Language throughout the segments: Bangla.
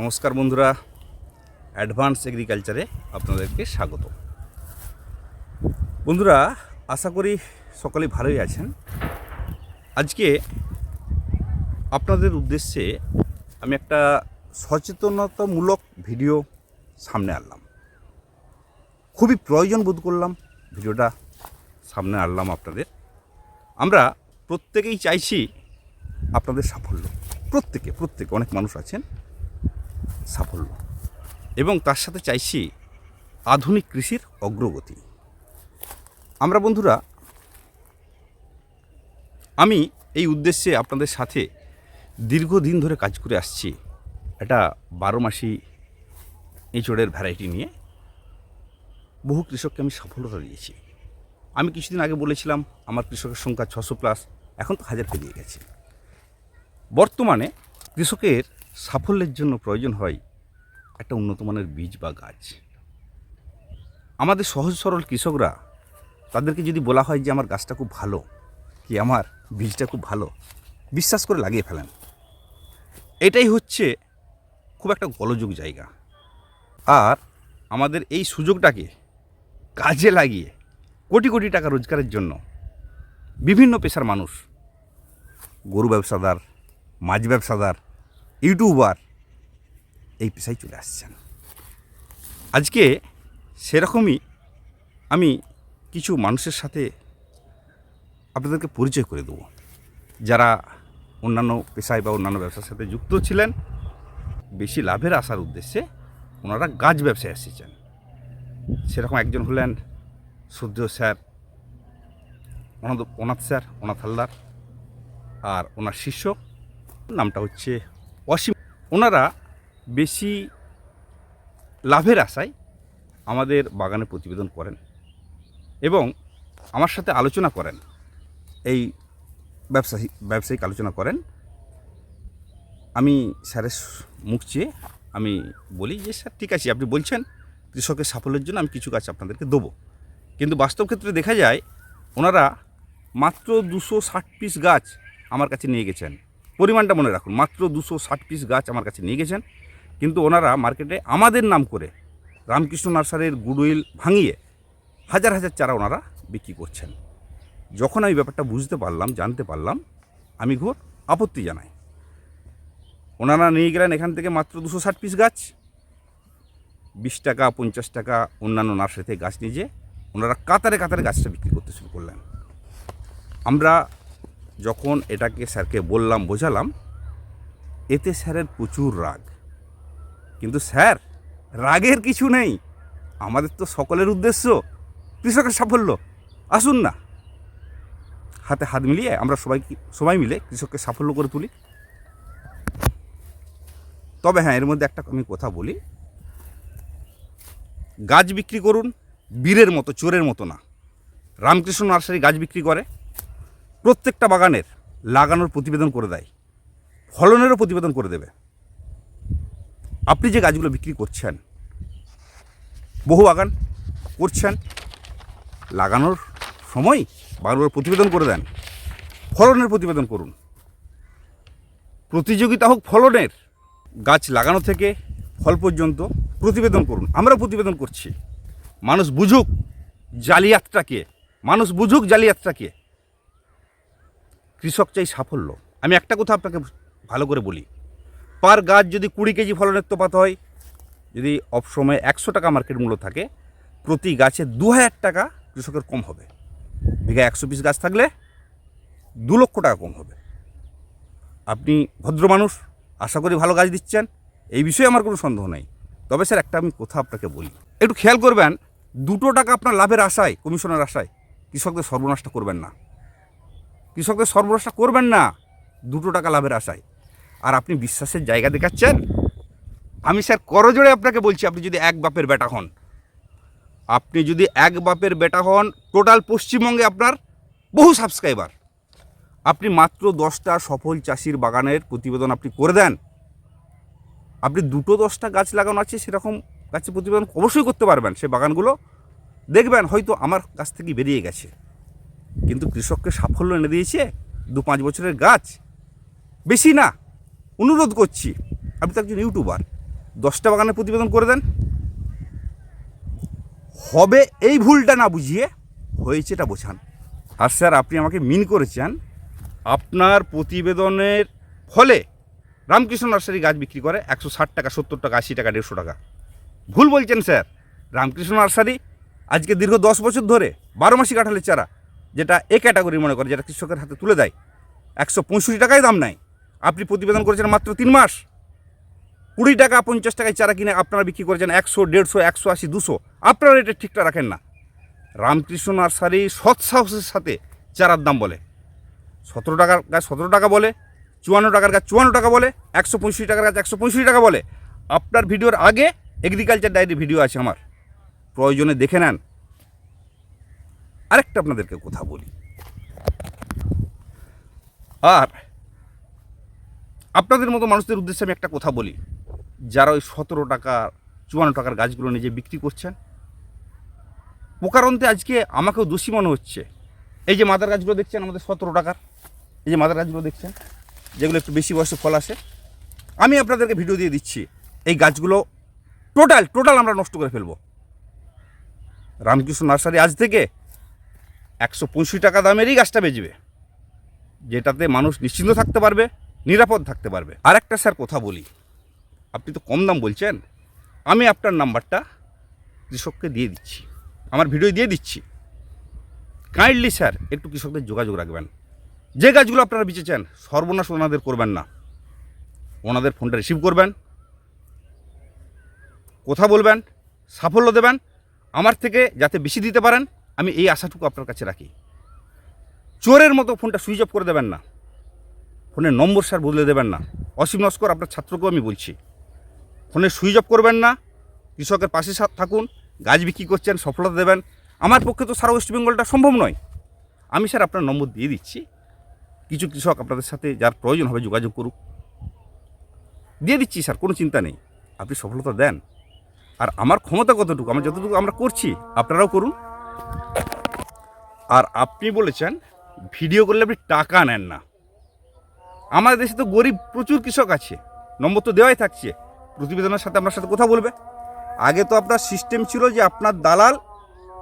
নমস্কার বন্ধুরা, অ্যাডভান্স এগ্রিকালচারে আপনাদেরকে স্বাগত। বন্ধুরা, আশা করি সকলেই ভালোই আছেন। আজকে আপনাদের উদ্দেশ্যে আমি একটা সচেতনতামূলক ভিডিও সামনে আনলাম। খুবই প্রয়োজন বোধ করলাম ভিডিওটা সামনে আনলাম আপনাদের। আমরা প্রত্যেকেই চাইছি আপনাদের সাফল্য। প্রত্যেকে প্রত্যেকে, অনেক মানুষ আছেন। সাফল্য। এবং তার সাথে চাইছি আধুনিক কৃষির অগ্রগতি। আমরা বন্ধুরা, আমি এই উদ্দেশ্যে আপনাদের সাথে দীর্ঘদিন ধরে কাজ করে আসছি এটা বারো মাসি এঁচড়ের ভ্যারাইটি নিয়ে। বহু কৃষককে আমি সফলতা দিয়েছি। আমি কিছুদিন আগে বলেছিলাম, আমার কৃষকের সংখ্যা ছশো প্লাস এখন তো হাজার পেরিয়ে গেছে। বর্তমানে কৃষকের সাফল্যের জন্য প্রয়োজন হয় একটা উন্নত মানের বীজ বা গাছ। আমাদের সহজ সরল কৃষকরা তাদেরকে যদি বলা হয় যে, আমার গাছটা খুব ভালো, কি আমার বীজটা খুব ভালো? বিশ্বাস করে লাগিয়ে ফেলেন। এটাই হচ্ছে খুব একটা গলযোগ জায়গা। আর আমাদের এই সুযোগটাকে কাজে লাগিয়ে কোটি কোটি টাকা রোজগারের জন্য বিভিন্ন পেশার মানুষ, গরু ব্যবসাদার, মাছ ব্যবসাদার ইউটিউবার। এই পেশায় চলে আসছেন। আজকে সেরকমই আমি কিছু মানুষের সাথে আপনাদেরকে পরিচয় করে দেবো। যারা অন্যান্য পেশায় বা অন্যান্য ব্যবসার সাথে যুক্ত ছিলেন, বেশি লাভের আসার উদ্দেশ্যে ওনারা গাছ ব্যবসায় এসেছেন। সেরকম একজন হলেন শ্রদ্ধেয় স্যার অনাথ অনাথ স্যার, অনাথ হালদার, আর ওনার শিষ্য। নামটা হচ্ছে অসীম। ওনারা বেশি লাভের আশায় আমাদের বাগানে প্রতিবেদন করেন এবং আমার সাথে আলোচনা করেন। এই ব্যবসায়ী, ব্যবসায়িক আলোচনা করেন। আমি স্যারের মুখ চেয়ে আমি বলি যে, স্যার, ঠিক আছে, আপনি বলছেন কৃষকের সাফল্যের জন্য আমি কিছু গাছ আপনাদেরকে দেবো। কিন্তু বাস্তব ক্ষেত্রে দেখা যায়, ওনারা মাত্র দুশো ষাট পিস গাছ আমার কাছে নিয়ে গেছেন। পরিমাণটা মনে রাখুন। মাত্র দুশো ষাট পিস গাছ আমার কাছে নিয়ে গেছেন। কিন্তু ওনারা মার্কেটে আমাদের নাম করে রামকৃষ্ণ নার্সারির গুডউইল ভাঙিয়ে হাজার হাজার চারা ওনারা বিক্রি করছেন। যখন আমি ব্যাপারটা বুঝতে পারলাম, জানতে পারলাম, আমি ঘোর আপত্তি জানাই। ওনারা নিয়ে গেলেন এখান থেকে মাত্র দুশো ষাট পিস গাছ। বিশ টাকা, পঞ্চাশ টাকা অন্যান্য নার্সারি থেকে গাছ নিয়ে যেয়ে ওনারা কাতারে কাতারে গাছটা বিক্রি করতে শুরু করলেন। আমরা যখন এটাকে স্যারকে বললাম, বোঝালাম, এতে স্যারের প্রচুর রাগ। কিন্তু স্যার, রাগের কিছু নেই। আমাদের তো সকলের উদ্দেশ্য, কৃষকের সাফল্য। আসুন না। হাতে হাত মিলিয়ে আমরা সবাই সবাই মিলে কৃষককে সাফল্য করে তুলি। তবে হ্যাঁ এর মধ্যে একটা আমি কথা বলি। গাছ বিক্রি করুন, বীরের মতো, চোরের মতো না। রামকৃষ্ণ নার্সারি গাছ বিক্রি করে। প্রত্যেকটা বাগানের লাগানোর প্রতিবেদন করে দেয়। ফলনেরও প্রতিবেদন করে দেবে। আপনি যে গাছগুলো বিক্রি করছেন, বহু বাগান করছেন, লাগানোর সময় বাগানগুলোর প্রতিবেদন করে দেন, ফলনের প্রতিবেদন করুন। প্রতিযোগিতা হোক ফলনের, গাছ লাগানো থেকে ফল পর্যন্ত প্রতিবেদন করুন। আমরা প্রতিবেদন করছি। মানুষ বুঝুক জালিয়াতটাকে। মানুষ বুঝুক জালিয়াতটাকে। কৃষক চাই সাফল্য। আমি একটা কথা আপনাকে ভালো করে বলি। পার গাছ যদি কুড়ি কেজি ফলনের তোপাত হয়, যদি অফসময়ে একশো টাকা মার্কেট মূল্য থাকে, প্রতি গাছে দু হাজার টাকা কৃষকের কম হবে। বিঘা একশো পিস গাছ থাকলে দু লক্ষ টাকা কম হবে। আপনি ভদ্র মানুষ, আশা করি ভালো গাছ দিচ্ছেন, এই বিষয়ে আমার কোনো সন্দেহ নেই। তবে স্যার, একটা আমি কথা আপনাকে বলি। একটু খেয়াল করবেন, দুটো টাকা আপনার লাভের আশায়, কমিশনের আশায়, কৃষকদের সর্বনাশটা করবেন না। কৃষকদের সর্বনাশটা করবেন না। দুটো টাকা লাভের আশায়। আর আপনি বিশ্বাসের জায়গা দেখাচ্ছেন? আমি স্যার করজোড়ে আপনাকে বলছি, আপনি যদি এক বাপের বেটা হন, আপনি যদি এক বাপের বেটা হন, টোটাল পশ্চিমবঙ্গে আপনার বহু সাবস্ক্রাইবার। আপনি মাত্র দশটা সফল চাষির বাগানের প্রতিবেদন আপনি করে দেন। আপনি দুটো দশটা গাছ লাগানো আছে, সেরকম গাছের প্রতিবেদন অবশ্যই করতে পারবেন। সে বাগানগুলো দেখবেন, হয়তো আমার কাছ থেকে বেরিয়ে গেছে। কিন্তু কৃষককে সাফল্য এনে দিয়েছে দু পাঁচ বছরের গাছ। বেশি না, অনুরোধ করছি। আপনি তো একজন ইউটিউবার। দশটা বাগানে প্রতিবেদন করে দেন। হবে এই ভুলটা না বুঝিয়ে হয়েছে এটা বোঝান। আর স্যার, আপনি আমাকে মিন করেছেন। আপনার প্রতিবেদনের ফলে রামকৃষ্ণ নার্সারি গাছ বিক্রি করে একশো ষাট টাকা, সত্তর টাকা, আশি টাকা, দেড়শো টাকা। ভুল বলছেন স্যার। রামকৃষ্ণ নার্সারি আজকে দীর্ঘ দশ বছর ধরে বারো মাসি কাঁঠালের চারা। যেটা এ ক্যাটাগরি মনে করে, যেটা কৃষকের হাতে তুলে দেয়। একশো পঁয়ষট্টি টাকায় দাম নেয় আপনি প্রতিবেদন করেছেন মাত্র তিন মাস। কুড়ি টাকা, পঞ্চাশ টাকায় চারা কিনে আপনারা বিক্রি করেছেন একশো, দেড়শো, একশো আশি, দুশো। আপনারা রেটে ঠিকঠাক রাখেন না। রামকৃষ্ণ নার্সারি সৎ সাহসের সাথে চারার দাম বলে। সতেরো টাকার গাছ সতেরো টাকা বলে, চুয়ান্ন টাকার গাছ চুয়ান্ন টাকা বলে, একশো পঁয়ষট্টি টাকার গাছ একশো পঁয়ষট্টি টাকা বলে। আপনার ভিডিওর আগে এগ্রিকালচার ডায়েরি ভিডিও আছে আমার। প্রয়োজনে দেখে নেন। আরেকটা আপনাদেরকে কথা বলি। আর আপনাদের মতো মানুষদের উদ্দেশ্যে আমি একটা কথা বলি। যারা ওই সতেরো টাকা, চুয়ান্ন টাকার গাছগুলো নিজে বিক্রি করছেন, প্রকারান্তে আজকে আমাকেও দোষী মনে হচ্ছে। এই যে মাদার গাছগুলো দেখছেন আমাদের সতেরো টাকার, এই যে মাদার গাছগুলো দেখছেন, যেগুলো একটু বেশি বয়সে ফল আসে, আমি আপনাদেরকে ভিডিও দিয়ে দিচ্ছি। এই গাছগুলো টোটাল টোটাল আমরা নষ্ট করে ফেলব। রামকৃষ্ণ নার্সারি আজ থেকে একশো পঁয়ষট্টি টাকা দামেরই গাছটা বেচবে। যেটাতে মানুষ নিশ্চিন্ত থাকতে পারবে, নিরাপদ থাকতে পারবে। আর একটা স্যার কথা বলি। আপনি তো কম দাম বলছেন। আমি আপনার নাম্বারটা কৃষককে দিয়ে দিচ্ছি। আমার ভিডিও দিয়ে দিচ্ছি। কাইন্ডলি স্যার, একটু কৃষকদের যোগাযোগ রাখবেন। যে গাছগুলো আপনারা বেঁচেছেন, সর্বনাশ ওনাদের করবেন না। ওনাদের ফোনটা রিসিভ করবেন। কথা বলবেন, সাফল্য দেবেন। আমার থেকে যাতে বেশি দিতে পারেন আমি এই আশাটুকু আপনার কাছে রাখি। চোরের মতো ফোনটা সুইচ অফ করে দেবেন না। ফোনের নম্বর স্যার বদলে দেবেন না। অসীম নস্কর, আপনার ছাত্রকেও আমি বলছি। ফোনে সুইচ অফ করবেন না। কৃষকের পাশে থাকুন। গাছ বিক্রি করছেন, সফলতা দেবেন। আমার পক্ষে তো সারা ওয়েস্ট বেঙ্গলটা সম্ভব নয়। আমি স্যার আপনার নম্বর দিয়ে দিচ্ছি। কিছু কৃষক আপনাদের সাথে যার প্রয়োজন হবে যোগাযোগ করুক। দিয়ে দিচ্ছি স্যার, কোনো চিন্তা নেই। আপনি সফলতা দেন। আর আমার ক্ষমতা কতটুকু? আমরা যতটুকু আমরা করছি, আপনারাও করুন। আর আপনি বলেছেন, ভিডিও করলে আপনি টাকা নেন না। আমাদের দেশে তো গরিব প্রচুর কৃষক আছে। নম্বর তো দেওয়াই থাকছে। প্রতিবেদনের সাথে আপনার সাথে কথা বলবে। আগে তো আপনার সিস্টেম ছিল যে আপনার দালাল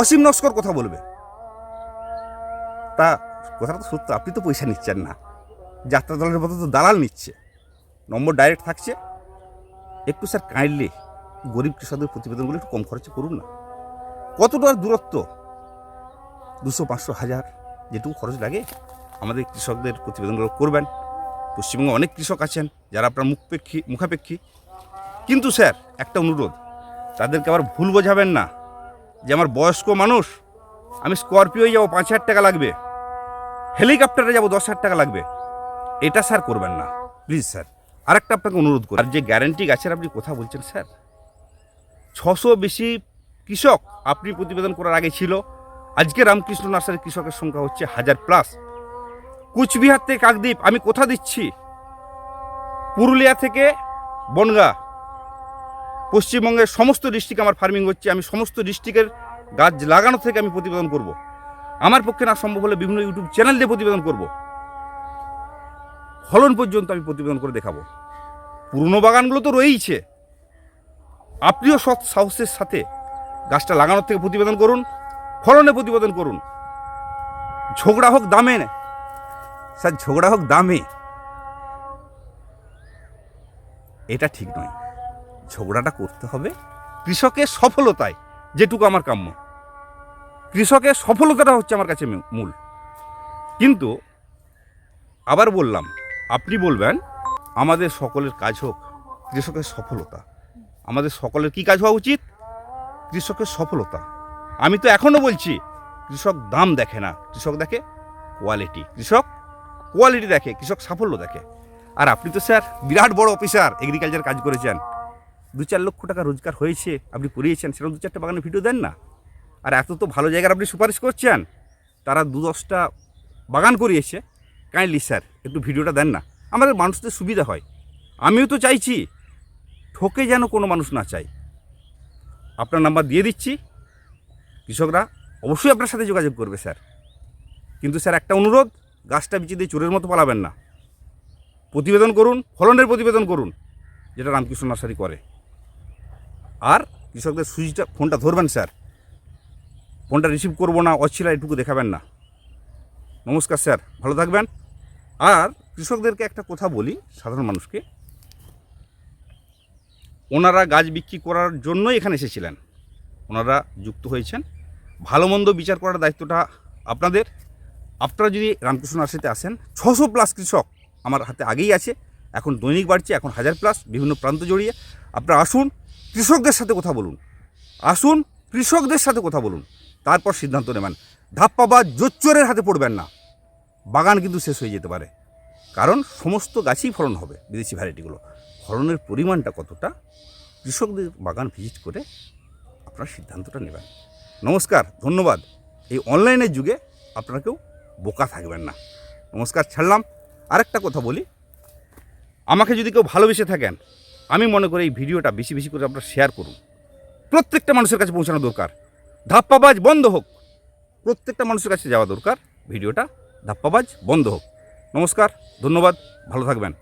অসীম নস্কর কথা বলবে। তা কথাটা তো সত্য, আপনি তো পয়সা নিচ্ছেন না। যাত্রা দলের মতো তো দালাল নিচ্ছে। নম্বর ডাইরেক্ট থাকছে। একটু স্যার কাইন্ডলি গরিব কৃষকদের প্রতিবেদনগুলো একটু কম খরচে করুন না। কতটা দূরত্ব? দুশো পাঁচশো হাজার যেটুকু খরচ লাগে। আমাদের কৃষকদের প্রতিবেদনগুলো করবেন। পশ্চিমবঙ্গে অনেক কৃষক আছেন যারা আপনার মুখপেক্ষী, মুখাপেক্ষী। কিন্তু স্যার, একটা অনুরোধ, তাদেরকে আবার ভুল বোঝাবেন না যে আমার বয়স্ক মানুষ, আমি স্করপিওয় যাব পাঁচ হাজার টাকা লাগবে, হেলিকপ্টারে যাব দশ হাজার টাকা লাগবে। এটা স্যার করবেন না। প্লিজ স্যার, আরেকটা আপনাকে অনুরোধ করি। আর যে গ্যারেন্টি গাছের আপনি কথা বলছেন, স্যার, ছশো বেশি কৃষক, আপনি প্রতিবেদন করার আগে ছিল, আজকে রামকৃষ্ণ নার্সারির কৃষকের সংখ্যা হচ্ছে হাজার প্লাস কুচবিহার থেকে কাকদ্বীপ, আমি কথা দিচ্ছি? পুরুলিয়া থেকে বনগা। পশ্চিমবঙ্গের সমস্ত ডিস্ট্রিক্ট আমার ফার্মিং হচ্ছে, আমি সমস্ত ডিস্ট্রিক্টের গাছ লাগানো থেকে আমি প্রতিবেদন করব। আমার পক্ষে না সম্ভব হলে বিভিন্ন ইউটিউব চ্যানেল দিয়ে প্রতিবেদন করব। ফলন পর্যন্ত আমি প্রতিবেদন করে দেখাবো। পুরনো বাগানগুলো তো রয়েইছে। আপনিও সৎ সাহসের সাথে গাছটা লাগানোর থেকে প্রতিবেদন করুন, ফলনে প্রতিবেদন করুন। ঝগড়া হোক দামে স্যার ঝগড়া হোক দামে। এটা ঠিক নয়। ঝগড়াটা করতে হবে কৃষকের সফলতায়, যেটুকু আমার কাম্য। কৃষকের সফলতাটা হচ্ছে আমার কাছে মূল। কিন্তু আবার বললাম, আপনি বলবেন, আমাদের সকলের কাজ হোক কৃষকের সফলতা। আমাদের সকলের কি কাজ হওয়া উচিত? কৃষকের সফলতা। আমি তো এখনও বলছি, কৃষক দাম দেখে না, কৃষক দেখে কোয়ালিটি কৃষক কোয়ালিটি দেখে, কৃষক সাফল্য দেখে। আর আপনি তো স্যার বিরাট বড় অফিসার এগ্রিকালচার কাজ করেছেন। দু চার লক্ষ টাকা রোজগার হয়েছে, আপনি করিয়েছেন, সেরকম দু চারটা বাগানে ভিডিও দেন না। আর এত তো ভালো জায়গার আপনি সুপারিশ করছেন, তারা দু দশটা বাগান করিয়েছে। কাইন্ডলি স্যার, একটু ভিডিওটা দেন না। আমাদের মানুষদের সুবিধা হয়। আমিও তো চাইছি, ঠকে যেন কোনো মানুষ না চাই আপনার নাম্বার দিয়ে দিচ্ছি। কৃষকরা অবশ্যই আপনার সাথে যোগাযোগ করবে, স্যার। কিন্তু স্যার, একটা অনুরোধ, গাছটা বিচি দিয়ে চোরের মতো পালাবেন না। প্রতিবেদন করুন, ফলনের প্রতিবেদন করুন, যেটা রামকৃষ্ণ নার্সারি করে। আর কৃষকদের সুইচটা, ফোনটা ধরবেন, স্যার। ফোনটা রিসিভ করব না অচ্ছিলা এটুকু দেখাবেন না। নমস্কার, স্যার। ভালো থাকবেন। আর কৃষকদেরকে একটা কথা বলি, সাধারণ মানুষকে। ওনারা গাছ বিক্রি করার জন্যই এখানে এসেছিলেন। ওনারা যুক্ত হয়েছেন। ভালো মন্দ বিচার করার দায়িত্বটা আপনাদের। আপনারা যদি রামকৃষ্ণ আশ্রিতে আসেন, ছশো প্লাস কৃষক আমার হাতে আগেই আছে। এখন দৈনিক বাড়ছে, এখন হাজার প্লাস, বিভিন্ন প্রান্ত জড়িয়ে। আপনারা আসুন, কৃষকদের সাথে কথা বলুন। আসুন, কৃষকদের সাথে কথা বলুন। তারপর সিদ্ধান্ত নেবেন। ধাপ্পা বা জোচ্চরের হাতে পড়বেন না। বাগান কিন্তু শেষ হয়ে যেতে পারে। কারণ সমস্ত গাছই ফলন হবে, বিদেশি ভ্যারাইটিগুলো। ফলনের পরিমাণটা কতটা? কৃষকদের বাগান ভিজিট করে আপনার সিদ্ধান্তটা নেবেন। নমস্কার, ধন্যবাদ। এই অনলাইনের যুগে আপনারা কেউ বোকা থাকবেন না। নমস্কার, ছাড়লাম। আরেকটা কথা বলি। আমাকে যদি কেউ ভালোবেসে থাকেন, আমি মনে করি এই ভিডিওটা বেশি বেশি করে আপনারা শেয়ার করুন। প্রত্যেকটা মানুষের কাছে পৌঁছানো দরকার। ধাপ্পাবাজ বন্ধ হোক। প্রত্যেকটা মানুষের কাছে যাওয়া দরকার। ভিডিওটা ধাপ্পাবাজ বন্ধ হোক। নমস্কার, ধন্যবাদ। ভালো থাকবেন।